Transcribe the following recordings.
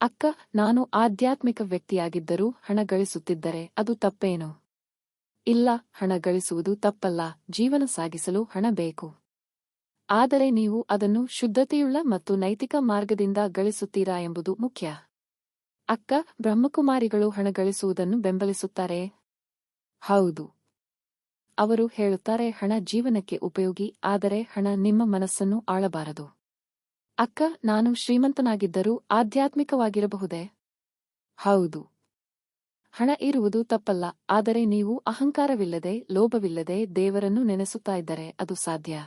ಅಕ್ಕ, ನಾನು ಆಧ್ಯಾತ್ಮಿಕ ವ್ಯಕ್ತಿಯಾಗಿದ್ದರೂ ಹಣ ಗಳಿಸುತ್ತಿದ್ದರೆ ಅದು ತಪ್ಪೇನು? ಇಲ್ಲ ಹಣ ಗಳಿಸುವುದು ತಪ್ಪಲ್ಲ, ಜೀವನ ಸಾಗಿಸಲು ಹಣ ಬೇಕು. ಆದರೆ ನೀವು ಅದನ್ನು ಶುದ್ಧತೆಯುಳ್ಳ ಮತ್ತು ನೈತಿಕ ಮಾರ್ಗದಿಂದ ಗಳಿಸುತ್ತೀರಾ ಎಂಬುದು ಮುಖ್ಯ. ಅಕ್ಕ, ಬ್ರಹ್ಮಕುಮಾರಿಗಳು ಹಣ ಗಳಿಸುವುದನ್ನು ಬೆಂಬಲಿಸುತ್ತಾರೆ? ಹೌದು. ಅವರು ಹೇಳುತ್ತಾರೆ, ಹಣ ಜೀವನಕ್ಕೆ ಉಪಯೋಗಿ, ಆದರೆ ಹಣ ನಿಮ್ಮ ಮನಸ್ಸನ್ನು ಆಳಬಾರದು. ಅಕ್ಕ, ನಾನು ಶ್ರೀಮಂತನಾಗಿದ್ದರೂ ಆಧ್ಯಾತ್ಮಿಕವಾಗಿರಬಹುದೇ? ಹೌದು. ಹಣ ಇರುವುದು ತಪ್ಪಲ್ಲ, ಆದರೆ ನೀವು ಅಹಂಕಾರವಿಲ್ಲದೆ, ಲೋಭವಿಲ್ಲದೆ ದೇವರನ್ನು ನೆನೆಸುತ್ತಾ ಇದ್ದರೆ ಅದು ಸಾಧ್ಯ.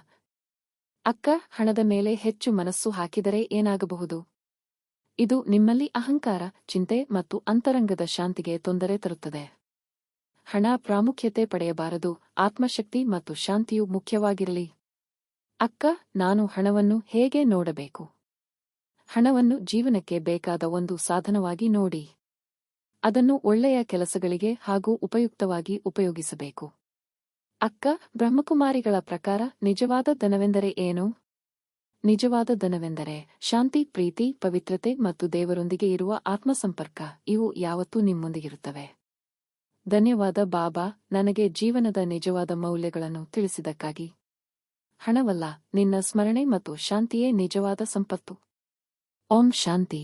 ಅಕ್ಕ, ಹಣದ ಮೇಲೆ ಹೆಚ್ಚು ಮನಸ್ಸು ಹಾಕಿದರೆ ಏನಾಗಬಹುದು? ಇದು ನಿಮ್ಮಲ್ಲಿ ಅಹಂಕಾರ, ಚಿಂತೆ ಮತ್ತು ಅಂತರಂಗದ ಶಾಂತಿಗೆ ತೊಂದರೆ ತರುತ್ತದೆ. ಹಣ ಪ್ರಾಮುಖ್ಯತೆ ಪಡೆಯಬಾರದು, ಆತ್ಮಶಕ್ತಿ ಮತ್ತು ಶಾಂತಿಯು ಮುಖ್ಯವಾಗಿರಲಿ. ಅಕ್ಕ, ನಾನು ಹಣವನ್ನು ಹೇಗೆ ನೋಡಬೇಕು? ಹಣವನ್ನು ಜೀವನಕ್ಕೆ ಬೇಕಾದ ಒಂದು ಸಾಧನವಾಗಿ ನೋಡಿ. ಅದನ್ನು ಒಳ್ಳೆಯ ಕೆಲಸಗಳಿಗೆ ಹಾಗೂ ಉಪಯುಕ್ತವಾಗಿ ಉಪಯೋಗಿಸಬೇಕು. ಅಕ್ಕ, ಬ್ರಹ್ಮಕುಮಾರಿಗಳ ಪ್ರಕಾರ ನಿಜವಾದ ಧನವೆಂದರೆ ಏನು? ನಿಜವಾದ ಧನವೆಂದರೆ ಶಾಂತಿ, ಪ್ರೀತಿ, ಪವಿತ್ರತೆ ಮತ್ತು ದೇವರೊಂದಿಗೆ ಇರುವ ಆತ್ಮಸಂಪರ್ಕ. ಇವು ಯಾವತ್ತೂ ನಿಮ್ಮೊಂದಿಗಿರುತ್ತವೆ. ಧನ್ಯವಾದ ಬಾಬಾ, ನನಗೆ ಜೀವನದ ನಿಜವಾದ ಮೌಲ್ಯಗಳನ್ನು ತಿಳಿಸಿದಕ್ಕಾಗಿ ಹಣವಲ್ಲ ನಿನ್ನ ಸ್ಮರಣೆ ಮತ್ತು ಶಾಂತಿಯೇ ನಿಜವಾದ ಸಂಪತ್ತು. ಓಂ ಶಾಂತಿ.